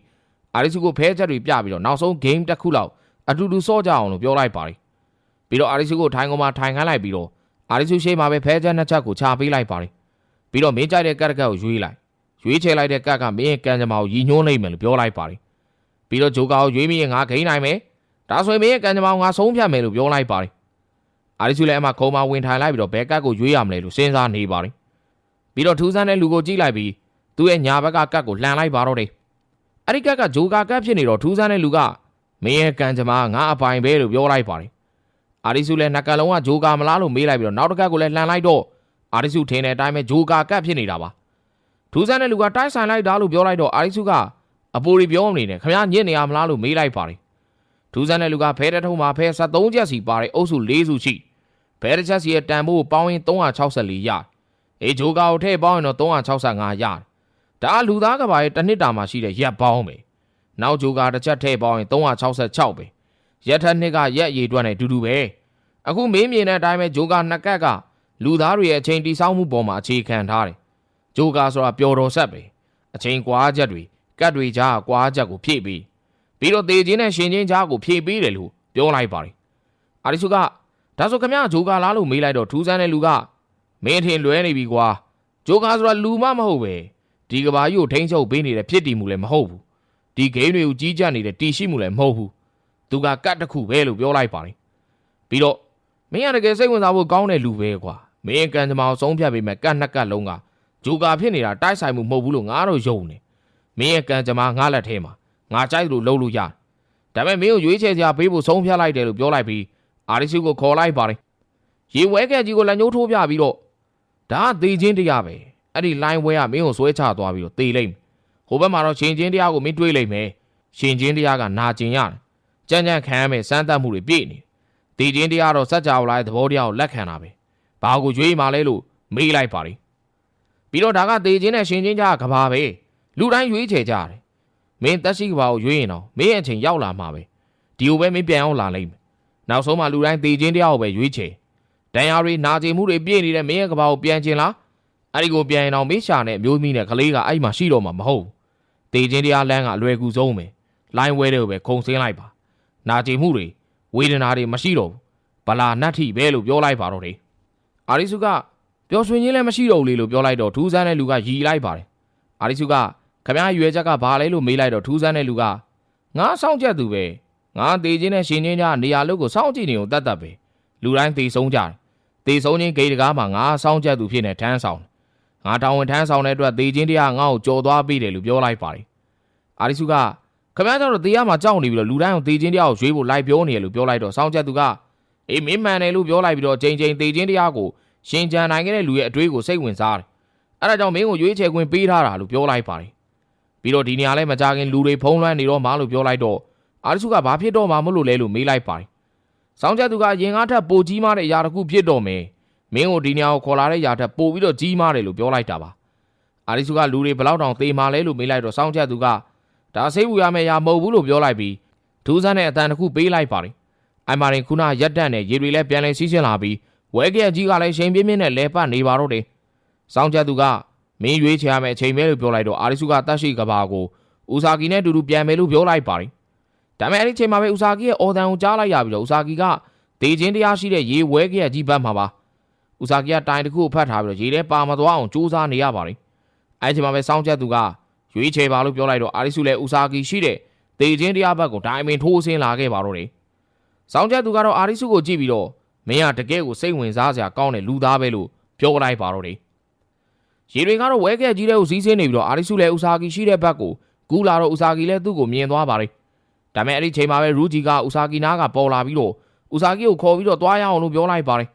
အာရီစုကိုဖဲချက်တွေပြပြီးတော့နောက်ဆုံး game တစ်ခုလောက်အတူတူစော့ကြအောင်လို့ပြောလိုက်ပါတယ်ပြီးတော့အာရီစုကိုထိုင်ကုန်မှာထိုင်ခိုင်းလိုက်ပြီးတော့အာရီစုရှေ့မှာပဲဖဲချက်နှစ်ချက်ကိုချပေးလိုက်ပါတယ်ပြီးတော့မင်းကြိုက်တဲ့ကတ်တကတ်ကိုရွေးလိုက်ရွေးချယ်လိုက်တဲ့ကတ်ကမင်းရဲ့ကံကြမ္မာကိုရည်ညွှန်းလိုက်မယ်လို့ပြောလိုက်ပါတယ်ပြီးတော့ဂျိုကာကိုရွေးမိရင်ငါဂိမ်းနိုင်မယ်ဒါဆိုရင်မင်းရဲ့ကံကြမ္မာကိုငါဆုံးဖြတ်မယ်လို့ပြောလိုက်ပါတယ်အာရီစုလည်းအမခုံမဝင်ထိုင်လိုက်ပြီးတော့ဘဲကတ်ကိုရွေးရမလဲလို့စဉ်းစားနေပါတယ်ပြီးတော့ထူးဆန်းတဲ့လူကိုကြည့်လိုက်ပြီးသူ့ရဲ့ညာဘက်ကကတ်ကိုလှန်လိုက်ပါတော့တယ် အဲ့ဒီကတ်ကဂျိုကာကတ်ဖြစ်နေတော့ထူးဆန်းတဲ့လူကမင်းရဲ့ကံကြမ္မာငါအပိုင်ပဲလို့ပြောလိုက်ပါတယ်အာရီစုလည်းနှကလုံးကဂျိုကာမလားလို့မေးလိုက်ပြီးတော့နောက်တစ်ကတ်ကိုလည်းလှန်လိုက်တော့အာရီစုထင်တဲ့အတိုင်းပဲဂျိုကာကတ်ဖြစ်နေတာပါထူးဆန်းတဲ့လူကတိုက်ဆိုင်လိုက်တာလို့ပြောလိုက်တော့အာရီစုကအပိုရီပြောမနေနဲ့ခမရညစ်နေရမလားလို့မေးလိုက်ပါတယ်ထူးဆန်းတဲ့လူကဖဲတဲ့ထုံးမှာဖဲ73ချက်စီပါတဲ့အုပ်စု၄စုရှိဘဲတစ်ချက်စီရဲ့တန်ဖိုးပေါင်းရင်364ရအေဂျိုကာကိုထည့်ပေါင်းရင်တော့365ရတယ် ဒါကလူသားကဘာရဲ့တစ်နှစ်တာမှာရှိတဲ့ရက်ပေါင်းပဲနောက်ဂျိုကာတစ်ချက်ထည့်ပေါင်းရင်366ပဲရက်ထက်နှစ်ကရက်အရေးအတွက်နဲ့အတူတူပဲအခုမင်းမြင်တဲ့အတိုင်းပဲဂျိုကာနှစ်ကက်ကလူသားတွေရဲ့အချိန်တိစောင်းမှုပေါ်မှာအခြေခံထားတယ်ဂျိုကာဆိုတာပျော်တော်ဆက်ပဲအချိန်ကွာချက်တွေကတ်တွေကြားကွာချက်ကိုဖြည့်ပြီးပြီးတော့တေချင်းနဲ့ရှင်ချင်းကြားကိုဖြည့်ပေးတယ်လို့ပြောလိုက်ပါတယ်အာရီစုကဒါဆိုခမရဂျိုကာလားလို့မေးလိုက်တော့ထူးဆန်းတဲ့လူကမင်းထင်လွဲနေပြီကွာဂျိုကာဆိုတာလူမမဟုတ်ပဲ ဒီကဘာကြီးကိုထိန်းချုပ်ပေးနေတဲ့ဖြစ်တည်မှုလည်းမဟုတ်ဘူးဒီဂိမ်းတွေကိုကြီးကြပ်နေတဲ့တီရှိမှုလည်းမဟုတ်ဘူးသူကကတ်တစ်ခုပဲလို့ပြောလိုက်ပါတယ်ပြီးတော့မင်းကတကယ်စိတ်ဝင်စားဖို့ကောင်းတဲ့လူပဲကွာမင်းကံကြမ္မာကိုဆုံးဖြတ်ပေးမဲ့ကတ်နှစ်ကတ်လုံးကဂျိုကာဖြစ်နေတာတိုက်ဆိုင်မှုမဟုတ်ဘူးလို့ငါတော့ယုံနေမင်းရဲ့ကံကြမ္မာငါလက်ထဲမှာငါကြိုက်လို့လုပ်လို့ရတယ်ဒါပေမဲ့မင်းကိုရွေးချယ်စရာပေးဖို့ဆုံးဖြတ်လိုက်တယ်လို့ပြောလိုက်ပြီးအာရီစုကိုခေါ်လိုက်ပါတယ်ရေဝဲကက်ကြီးကိုလက်ညှိုးထိုးပြပြီးတော့ဒါကသေချင်းတရားပဲ အဲ့ဒီလိုင်းဝဲကမင်းကိုဆွဲချသွားပြီးတော့တေလိမ့်မယ်ဟိုဘက်မှာတော့ရှင်ချင်းတရားကိုမင်းတွေးလိမ့်မယ်ရှင်ချင်းတရားကနာကျင်ရတယ်ကြမ်းကြမ်းခံရမယ်စမ်းသပ်မှုတွေပြည့်နေတေချင်းတရားတော့စัจ java လာတဲ့သဘောတရားကိုလက်ခံတာပဲဘာကိုကြွေးမှလဲလို့မေးလိုက်ပါလိပြီးတော့ဒါကတေချင်းနဲ့ရှင်ချင်းကြားကကဘာပဲလူတိုင်းရွေးချယ်ကြတယ်မင်းတက်ရှိကဘာကိုရွေးရင်တော့မင်းရဲ့အချိန်ရောက်လာမှာပဲဒီလိုပဲမင်းပြန်အောင်လာလိမ့်မယ်နောက်ဆုံးမှလူတိုင်းတေချင်းတရားကိုပဲရွေးချယ်ဒဏ်ရာတွေနာကျင်မှုတွေပြည့်နေတဲ့မင်းရဲ့ကဘာကိုပြန်ကျင်လား အဲ့ဒီကိုပြန်ရင်တော့မေးရှာနဲ့အမျိုးသမီးနဲ့ကလေးကအဲ့မှာရှိတော့မှာမဟုတ်ဘူးတေချင်းတရားလမ်းကအလွယ်ကူဆုံးပဲလိုင်းဝဲတွေကိုပဲခုံဆင်းလိုက်ပါနာကျင်မှုတွေဝေဒနာတွေမရှိတော့ဘူးဗလာနတ်ထိပဲလို့ပြောလိုက်ပါတော့တယ်အာရိစုကပျော်ရွှင်ခြင်းလည်းမရှိတော့ဘူးလေလို့ပြောလိုက်တော့ထူးဆန်းတဲ့လူကရီလိုက်ပါတယ်အာရိစုကခမရရွယ်ချက်ကဘာလဲလို့မေးလိုက်တော့ထူးဆန်းတဲ့လူကငါစောင့်ကြက်သူပဲငါတေချင်းနဲ့ရှင်ချင်းကြားနေရာလို့ကိုစောင့်ကြည့်နေုံတတ်တတ်ပဲလူတိုင်းတေဆုံးကြတယ်တေဆုံးချင်းဂိတ်တကားမှာငါစောင့်ကြက်သူဖြစ်နေထမ်းဆောင် ငါတောင်းဝန်ထမ်းဆောင်တဲ့အတွက်တေချင်းတရားငါ့ကိုကြော်သွားပေးတယ်လို့ပြောလိုက်ပါတယ်အာရိစုကခမရကျတော့တေးရမှာကြောက်နေပြီးတော့လူတိုင်းကိုတေချင်းတရားကိုရွေးဖို့လိုက်ပြောနေတယ်လို့ပြောလိုက်တော့စောင့်ကြက်သူကအေးမင်းမှန်တယ်လို့ပြောလိုက်ပြီးတော့ချိန်ချိန်တေချင်းတရားကိုရှင်ကြံနိုင်ခဲ့တဲ့လူရဲ့အတွေးကိုစိတ်ဝင်စားတယ်အဲ့ဒါကြောင့်မင်းကိုရွေးချယ်ခွင့်ပေးထားတာလို့ပြောလိုက်ပါတယ်ပြီးတော့ဒီနေရာလဲမကြခင်လူတွေဖုံးလွှမ်းနေတော့မှလို့ပြောလိုက်တော့အာရစုကဘာဖြစ်တော့မှမလို့လဲလို့မေးလိုက်ပါတယ်စောင်းချက်သူကရင်ကားထက်ပိုကြီးမားတဲ့အရာတစ်ခုဖြစ်တော့မယ် မင်းကိုဒီနေရာကိုခေါ်လာတဲ့ຢာထက်ပိုပြီးတော့ကြီးမားတယ်လို့ပြောလိုက်တာပါအာရစုကလူတွေဘလောက်တောင်သေမာလဲလို့မေးလိုက်တော့စောင်းချက်သူကဒါစိတ်ဝူရမယ့်ຢာမဟုတ်ဘူးလို့ပြောလိုက်ပြီးဒူးဆန်းတဲ့အတန်တစ်ခုပေးလိုက်ပါတယ်အိုင်မာရင်ခုနရက်တန့်နဲ့ရေတွေလည်းပြန်လဲစီးဆင်းလာပြီးဝဲကက်ကြီးကလည်းချိန်ပြင်းပြင်းနဲ့လဲပတ်နေပါတော့တယ်စောင်းချက်သူကမင်းရွေးချယ်ရမယ့်အချိန်ပဲလို့ပြောလိုက်တော့အာရစုကတတ်ရှိကဘာကိုဦးစာကီနဲ့တူတူပြန်မယ်လို့ပြောလိုက်ပါတယ်ဒါပေမဲ့အဲ့ဒီချိန်မှာပဲဦးစာကီရဲ့အော်တန်ကိုကြားလိုက်ရပြီးတော့ဦးစာကီကဒေချင်းတရားရှိတဲ့ရေဝဲကက်ကြီးဘက်မှာပါ ဦးစာကီကတိုင်တစ်ခုကိုဖတ်ထားပြီးတော့ရေထဲပါမသွားအောင်ကြိုးစားနေရပါတယ်အဲ့ဒီချိန်မှာပဲစောင်းချက်သူကရွေးချယ်ပါလို့ပြောလိုက်တော့အာရစုလည်းဦးစာကီရှိတဲ့ဒေချင်းတရားဘက်ကိုဒိုင်မင်ထိုးဆင်းလာခဲ့ပါတော့တယ်စောင်းချက်သူကတော့အာရစုကိုကြည့်ပြီးတော့မင်းကတကယ်ကိုစိတ်ဝင်စားစရာကောင်းတဲ့လူသားပဲလို့ပြောလိုက်ပါတော့တယ်ရေတွေကတော့ဝဲကက်ကြီးတဲ့ကိုစီးဆင်းနေပြီးတော့အာရိစုလည်းဥစာကီရှိတဲ့ဘက်ကိုကူးလာတော့ဥစာကီလည်းသူ့ကိုမြင်သွားပါတယ်ဒါပေမဲ့အဲ့ဒီချိန်မှာပဲရူဂျီကဥစာကီနားကပေါ်လာပြီးတော့ဥစာကီကိုခေါ်ပြီးတော့တွားရအောင်လို့ပြောလိုက်ပါတယ်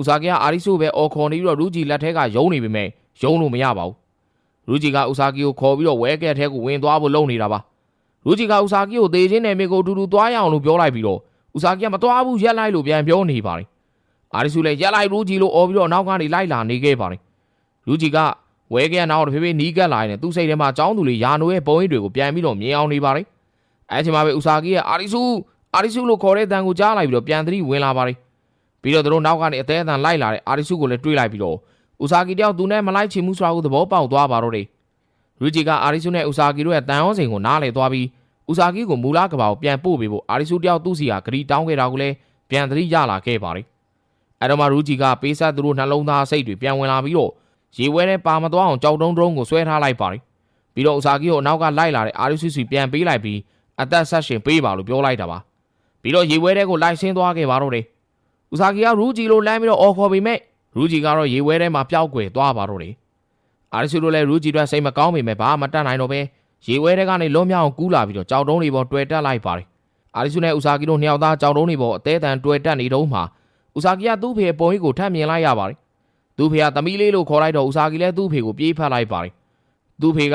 ဥစာကီကအာရိစုပဲအော်ခေါ်နေပြီးတော့ရူဂျီလက်ထဲကယုံနေပေမဲ့ယုံလို့မရပါဘူးရူဂျီကဥစာကီကိုခေါ်ပြီးတော့ဝဲကက်ထဲကိုဝင်သွားဖို့လုပ်နေတာပါရူဂျီကဥစာကီကိုတေချင်းနယ်မြေကိုအတူတူတွားရအောင်လို့ပြောလိုက်ပြီးတော့ဥစာကီကမတွားဘူးရက်လိုက်လို့ပြန်ပြောနေပါတယ်အာရိစုလည်းရက်လိုက်ရူဂျီလို့အော်ပြီးတော့နောက်ကနေလိုက်လာနေခဲ့ပါတယ်ရူဂျီကဝဲကရနောက်တဖေးဖေးနီးကပ်လာရင်သူ့စိတ်ထဲမှာចောင်းသူလေးယာနိုရဲ့ပုံရိပ်တွေကိုပြန်ပြီးတော့မြင်အောင်နေပါတယ်အဲချိန်မှာပဲဥစာကီရဲ့အာရီစုအာရီစုလို့ခေါ်တဲ့တန်ကိုကြားလိုက်ပြီးတော့ပြန်သတိဝင်လာပါတယ် ပြီးတော့သူတို့နောက်ကနေအသေးအတန်လိုက်လာတဲ့အာရီစုကိုလည်းတွေးလိုက်ပြီးတော့ဥစာကီတယောက်သူနဲ့မလိုက်ချင်မှုဆိုတာကိုသဘောပေါက်သွားပါတော့တယ်ရူဂျီကအာရီစုနဲ့ဥစာကီတို့ရဲ့တန်ရောစိန်ကိုနားလေသွားပြီးဥစာကီကိုမူလကဘာကိုပြန်ပို့ပေးဖို့အာရီစုတယောက်သူ့စီကဂရီတောင်းခဲ့တာကိုလည်းပြန်သတိရလာခဲ့ပါတယ်အဲတော့မှရူဂျီကပေးဆက်သူတို့နှလုံးသားစိတ်တွေပြန်ဝင်လာပြီးတော့ရေဝဲနဲ့ပါမသွားအောင်ကြောက်တုံးတုံးကိုဆွဲထားလိုက်ပါတယ်ပြီးတော့ဥစာကီကိုအနောက်ကလိုက်လာတဲ့အာရီဆွီဆွီပြန်ပေးလိုက်ပြီးအသက်ဆက်ရှင်ပေးပါလို့ပြောလိုက်တာပါပြီးတော့ရေဝဲတဲ့ကိုလိုက်ဆင်းသွားခဲ့ပါတော့တယ် ဥစာကီကရူဂျီလိုလမ်းပြီးတော့အော်ခေါ်ပြီးမဲ့ရူဂျီကတော့ရေဝဲထဲမှာပျောက်ကွယ်သွားပါတော့တယ်အာရီဆွီတို့လည်းရူဂျီတို့စိတ်မကောင်းပေမဲ့ဘာမှမတတ်နိုင်တော့ပဲရေဝဲထဲကနေလွန်မြောက်အောင်ကူးလာပြီးတော့ကြောက်တုံးတွေပေါ်တွေ့တက်လိုက်ပါတယ်အာရီဆွီနဲ့ဥစာကီတို့နှစ်ယောက်သားကြောက်တုံးတွေပေါ်အသေးတန်တွေ့တက်နေတော့မှဥစာကီကသူ့ဖေပုံကြီးကိုထပ်မြင်လိုက်ရပါတယ်သူ့ဖေကသမီးလေးလို့ခေါ်လိုက်တော့ဦးစာကီလည်းသူ့ဖေကိုပြေးဖက်လိုက်ပါတယ်သူ့ဖေက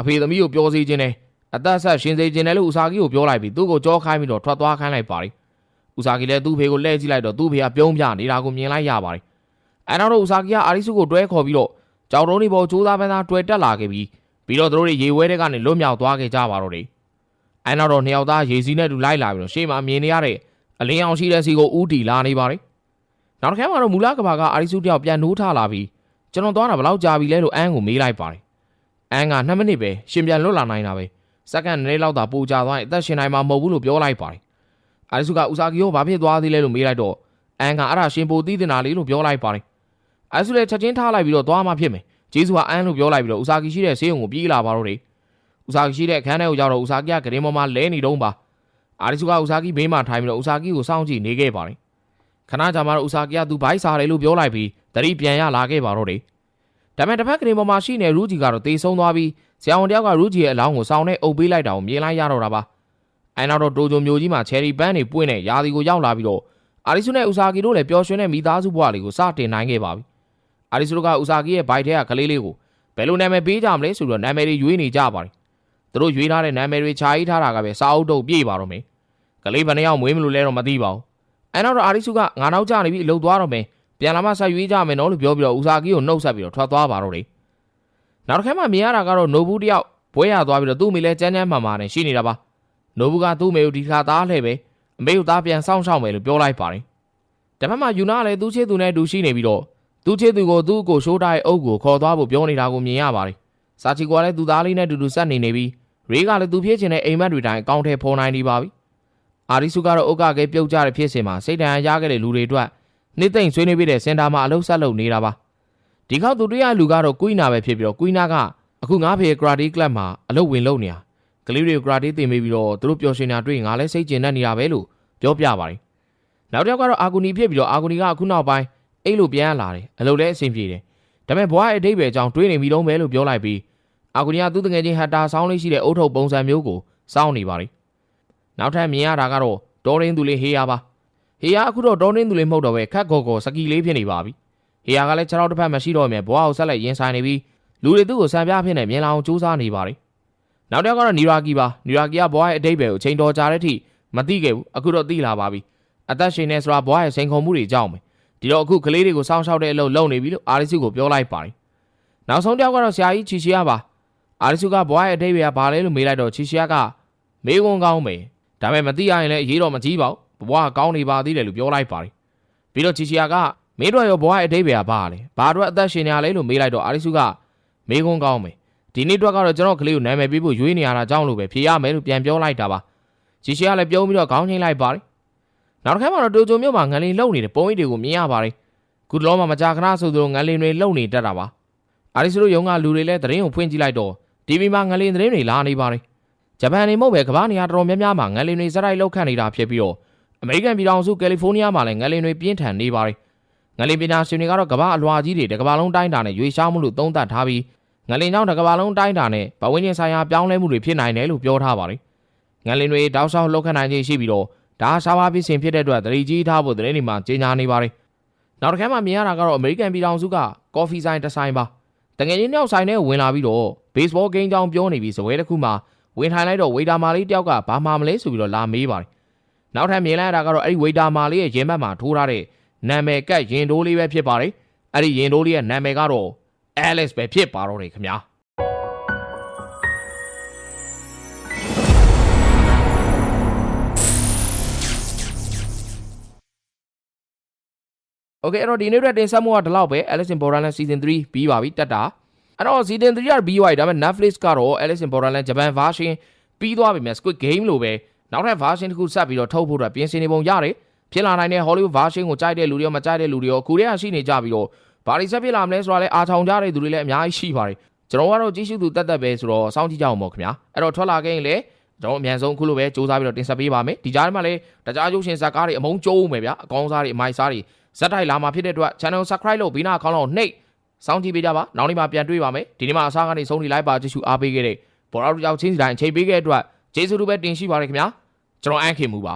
အဖေသမီးကိုပြောစီခြင်းနဲ့အသက်ဆက်ရှင်စေခြင်းနဲ့လို့ဦးစာကီကိုပြောလိုက်ပြီးသူ့ကိုကြောခိုင်းပြီးတော့ထွက်သွားခိုင်းလိုက်ပါတယ် ဦးစာကီလည်းသူ့ဖေကိုလှည့်ကြည့်လိုက်တော့သူ့ဖေကပြုံးပြနေတာကိုမြင်လိုက်ရပါတယ်အဲနောက်တော့ဦးစာကီကအာရိစုကိုတွဲခေါ်ပြီးတော့ကြောက်တုံးဒီပေါ်စူးစမ်းပန်းသားတွေ့တက်လာခဲ့ပြီးပြီးတော့သူတို့တွေရေဝဲတဲ့ကနေလွတ်မြောက်သွားခဲ့ကြပါတော့တယ်အဲနောက်တော့နှစ်ယောက်သားရေစီးနဲ့တူလိုက်လာပြီးတော့ရှေ့မှာမြင်နေရတဲ့အလင်းအောင်ရှိတဲ့စီကိုဥတီလာနေပါတယ်နောက်တစ်ခါမှတော့မူလကဘာကအာရီစုတယောက်ပြန်နိုးထလာပြီးကျွန်တော်သွားတာဘယ်လောက်ကြာပြီလဲလို့အန်းကိုမေးလိုက်ပါတယ်အန်းက2မိနစ်ပဲရှင်ပြန်လွတ်လာနိုင်တာပဲစက္ကန့်နည်းလောက်သာပိုကြာသွားရင်အသက်ရှင်နိုင်မှာမဟုတ်ဘူးလို့ပြောလိုက်ပါတယ် အာရီစုကဦးစာကီကိုဘာဖြစ်သွားသေးလဲလို့မေးလိုက်တော့အန်းကအဲ့ဒါရှင်ပိုသိတင်တာလေးလို့ပြောလိုက်ပါတယ်အာရီစုလည်းချက်ချင်းထားလိုက်ပြီးတော့သွားမှဖြစ်မယ်ဂျေစုကအန်းလို့ပြောလိုက်ပြီးတော့ဦးစာကီရှိတဲ့ဆေးရုံကိုပြေးလာပါတော့တယ်ဦးစာကီရှိတဲ့အခန်းထဲကိုရောက်တော့ဦးစာကီကဂရင်ပေါ်မှာလဲနေတော့ပါအာရီစုကဦးစာကီဘေးမှာထိုင်ပြီးတော့ဦးစာကီကိုစောင့်ကြည့်နေခဲ့ပါတယ်ခဏကြာမှတော့ဥစာကီကသူဘိုက်စားတယ်လို့ပြောလိုက်ပြီးတတိပြန်ရလာခဲ့ပါတော့တယ်ဒါပေမဲ့တစ်ဖက်ကလေးပေါ်မှာရှိနေရူဂျီကတော့တေဆုံးသွားပြီးဇေယျဝန်တယောက်ကရူဂျီရဲ့အလောင်းကိုစောင်းနဲ့အုပ်ပေးလိုက်တာကိုမြင်လိုက်ရတော့တာပါ အဲနောက်တော့တိုဂျိုမျိုးကြီးမှာချယ်ရီပန်းတွေပွင့်နေရာသီကိုရောက်လာပြီးတော့အာရီဆုနဲ့ဥစာကီတို့လည်းပျော်ရွှင်တဲ့မိသားစုဘဝလေးကိုစတင်နိုင်ခဲ့ပါပြီအာရီဆိုတို့ကဥစာကီရဲ့ဘိုက်ထဲကကလေးလေးကိုဘယ်လိုနာမည်ပေးကြမလဲဆိုပြီးတော့နာမည်တွေရွေးနေကြပါတယ်သူတို့ရွေးထားတဲ့နာမည်တွေခြာရေးထားတာကပဲစာအုပ်တုပ်ပြေးပါတော့မယ်ကလေးဘယ်နှယောက်မွေးမလို့လဲတော့မသိပါဘူးအဲနောက်တော့အာရီစုကငါနောက်ကျနေပြီအလုပ်သွားတော့မယ်ပြန်လာမှဆက်ရွေးကြမယ်နော်လို့ပြောပြီးတော့ဥစာကီကိုနှုတ်ဆက်ပြီးတော့ထွက်သွားပါတော့တယ်နောက်တစ်ခါမှမြင်ရတာကတော့နိုဘူးတယောက်ဘွဲရသွားပြီးတော့သူ့မိလဲကြမ်းကြမ်းမှန်မှန်နဲ့ရှိနေတာပါ နိုဘူးကသူ့မေကိုဒီခါသားလှည့်ပဲအမေကိုသားပြန်စောင့်ရှောက်မယ်လို့ပြောလိုက်ပါတယ်တပတ်မှယူနာကလည်းသူ့ချစ်သူနဲ့အတူရှိနေပြီးတော့သူ့ချစ်သူကိုသူ့ကိုရှိုးထားတဲ့အုပ်ကိုခေါ်သွားဖို့ပြောနေတာကိုမြင်ရပါတယ်စာချီကလည်းသူ့သားလေးနဲ့အတူတူဆက်နေနေပြီးရေကလည်းသူဖြစ်ချင်တဲ့အိမ်မက်တွေတိုင်းအကောင့်ထဲဖော်နိုင်နေပါပြီအာရီစုကတော့အုတ်ကကဲပြုတ်ကြတဲ့ဖြစ်စဉ်မှာစိတ်တန်ရရခဲ့တဲ့လူတွေအတွက်နှစ်သိမ့်ဆွေးနွေးပြီးတဲ့စင်တာမှာအလုပ်ဆက်လုပ်နေတာပါဒီခေါက်သူတွေ့ရလူကတော့ကွီနာပဲဖြစ်ပြီးတော့ကွီနာကအခုငါးဖေကရာတီကလပ်မှာအလုပ်ဝင်လုပ်နေတာ ကလေးတွေကိုကရာတီသင်ပေးပြီးတော့သူတို့ပျော်ရွှင်တာတွေ့ငါလည်းစိတ်ကျဉ်တတ်နေတာပဲလို့ပြောပြပါတယ်နောက်တစ်ယောက်ကတော့အာဂူနီဖြစ်ပြီးတော့အာဂူနီကအခုနောက်ပိုင်းအိတ်လို့ပြန်လာတယ်အလုပ်လည်းအဆင်ပြေတယ်ဒါပေမဲ့ဘွားရဲ့အတိတ်ပဲအကြောင်းတွေးနေပြီလုံးပဲလို့ပြောလိုက်ပြီးအာဂူနီကသူ့တငယ်ချင်းဟတ်တာဆောင်းလေးရှိတဲ့အုတ်ထုတ်ပုံစံမျိုးကိုစောင်းနေပါတယ်နောက်ထပ်မြင်ရတာကတော့ဒေါ်ရင်းသူလေးဟေးရပါဟေးရအခုတော့ဒေါ်ရင်းသူလေးမဟုတ်တော့ပဲခက်ကော်ကော်စကီလေးဖြစ်နေပါပြီဟေးရကလည်းခြေထောက်တစ်ဖက်မရှိတော့မြဲဘွားကိုဆက်လက်ရင်ဆိုင်နေပြီးလူတွေသူ့ကိုဆံပြဖြစ်နေမြင်လာအောင်စူးစမ်းနေပါတယ် နောက်တစ်ယောက်ကတော့နီရာကီပါနီရာကီကဘွားရဲ့အတိတ်ပဲကိုချိန်တော်ကြာတဲ့အထိမသိခဲ့ဘူးအခုတော့သိလာပါပြီအသက်ရှင်နေဆိုတာဘွားရဲ့စိန်ခေါ်မှုတွေကြောင့်ပဲဒီတော့အခုကလေးတွေကိုစောင့်ရှောက်တဲ့အလုပ်လုပ်နေပြီလို့အာရီစုကိုပြောလိုက်ပါတယ်နောက်ဆုံးတစ်ယောက်ကတော့ဆရာကြီးချီချီရပါအာရီစုကဘွားရဲ့အတိတ်ပဲကဘာလဲလို့မေးလိုက်တော့ချီချီရကမေးခွန်းကောင်းမယ်ဒါပေမဲ့မသိရရင်လည်းအရေးတော့မကြီးပါဘူးဘွားကကောင်းနေပါသေးတယ်လို့ပြောလိုက်ပါတယ်ပြီးတော့ချီချီရကမင်းတို့ရောဘွားရဲ့အတိတ်ပဲကဘာလဲဘာအတွက်အသက်ရှင်နေရလဲလို့မေးလိုက်တော့အာရီစုကမေးခွန်းကောင်းမယ် ဒီနေ့အတွက်ကတော့ကျွန်တော်ကလေးကိုနာမည်ပေးဖို့ရွေးနေရတာကြောင့်လို့ပဲဖြေရမယ်လို့ပြန်ပြောလိုက်တာပါချီချီကလည်းပြုံးပြီးတော့ခေါင်းချင်းလိုက်ပါတယ်နောက်တစ်ခါမှတော့တိုကျိုမြို့မှာငလင်လုံနေတဲ့ပုံရိပ်တွေကိုမြင်ရပါတယ်ခုတလောမှာမကြာခဏဆိုသလိုငလင်တွေလုံနေတတ်တာပါအာရီစုတို့ရုံကလူတွေလည်းသတင်းကိုဖွင့်ကြည့်လိုက်တော့ TV မှာငလင်သတင်းတွေလာနေပါတယ်ဂျပန်နေမဟုတ်ပဲကမ္ဘာနေရာတော်တော်များများမှာငလင်တွေစရိုက်လောက်ခတ်နေတာဖြစ်ပြီးတော့အမေရိကန်ပြည်ထောင်စုကယ်လီဖိုးနီးယားမှာလည်းငလင်တွေပြင်းထန်နေပါတယ်ငလင်ပညာရှင်တွေကတော့ကမ္ဘာအလွှာကြီးတွေတစ်ကမ္ဘာလုံးတိုင်းတာနဲ့ရွေးရှားမှုလို့သုံးသပ်ထားပြီး ငလင်ကြောင့်တစ်ကမ္ဘာလုံးတိုင်းတာနဲ့ဘဝင်းကျင်ဆိုင်ရာပြောင်းလဲမှုတွေဖြစ်နိုင်တယ်လို့ပြောထားပါတယ်ငလင်တွေတောက်လျှောက်လောက်ခတ်နိုင်ခြင်းရှိပြီးတော့ဒါရှားပါဖြစ်စဉ်ဖြစ်တဲ့အတွက်သတိကြီးထားဖို့သတင်းတွေမှာကြေညာနေပါတယ်နောက်တစ်ခါမှမြင်ရတာကတော့အမေရိကန်ပြည်ထောင်စုကကော်ဖီဆိုင်တစ်ဆိုင်ပါတကယ်ကြီးနောက်ဆိုင်ထဲဝင်လာပြီးတော့ဘေးစ်ဘောဂိမ်းကြောင်ပြောနေပြီးဇပွဲတစ်ခုမှာဝင်ထိုင်လိုက်တော့ဝေတာမာလေးတယောက်ကဘာမှမလဲဆိုပြီးတော့လာမေးပါတယ်နောက်ထပ်မြင်လိုက်ရတာကတော့အဲ့ဒီဝေတာမာလေးရဲ့ရင်ဘတ်မှာထိုးထားတဲ့နာမည်ကတ်ရင်တိုးလေးပဲဖြစ်ပါတယ်အဲ့ဒီရင်တိုးလေးရဲ့နာမည်ကတော့ Alice ပဲဖြစ်ပါတော့တယ်ခင်ဗျာโอเคအဲ့တော့ဒီနေ့အတွက်တင်ဆက်မှုကဒီလောက်ပဲ Alice in Borderland Season 3ပြီးပါပြီတက်တာအဲ့တော့ Season 3ကပြီးသွားပြီဒါပေမဲ့ Netflix ကတော့ Alice in Borderland Japan version ပြီးသွားပြီမြတ် Squid Game လို့ပဲနောက်ထပ် version တစ်ခုဆက်ပြီးတော့ထုတ်ဖို့အတွက်ပြင်ဆင်နေပုံရတယ်ဖြစ်လာနိုင်တဲ့ Hollywood version ကိုကြိုက်တဲ့လူတွေရောမကြိုက်တဲ့လူတွေရောအခုတည်းကရှိနေကြပြီးတော့ ဘာတွေဆက်ဖြစ်လာမလဲဆိုတာလဲအားထောင်ကြတဲ့သူတွေလည်းအများကြီးရှိပါတယ်ကျွန်တော်ကတော့ကြီးစုသူတက်တက်ပဲဆိုတော့စောင့်ကြည့်ကြအောင်ပေါ့ခင်ဗျာအဲ့တော့ထွက်လာခဲ့ရင်လည်းကျွန်တော်အမြန်ဆုံးအခုလိုပဲစူးစမ်းပြီးတော့တင်ဆက်ပေးပါမယ်ဒီကြားထဲမှာလည်းတခြားရုပ်ရှင်ဇာတ်ကားတွေအမုန်းကျုံးမယ်ဗျာအကောင်းစားတွေအမိုက်စားတွေဇက်တိုက်လာမှာဖြစ်တဲ့အတွက် channel subscribe လုပ်ပြီးနာအကောင့်လောက်နှိပ်စောင့်ကြည့်ပေးကြပါနောက်နေ့မှပြန်တွေ့ပါမယ်ဒီနေ့မှအစားကနေဆုံးထိလိုက်ပါကြည့်ရှုအားပေးခဲ့တဲ့ဘော်ရောက်ကြောက်ချင်းစီတိုင်းအချိန်ပေးခဲ့တဲ့အတွက်ကျေးဇူးတူပဲတင်ရှိပါရခင်ဗျာကျွန်တော်အန်ခင်မူပါ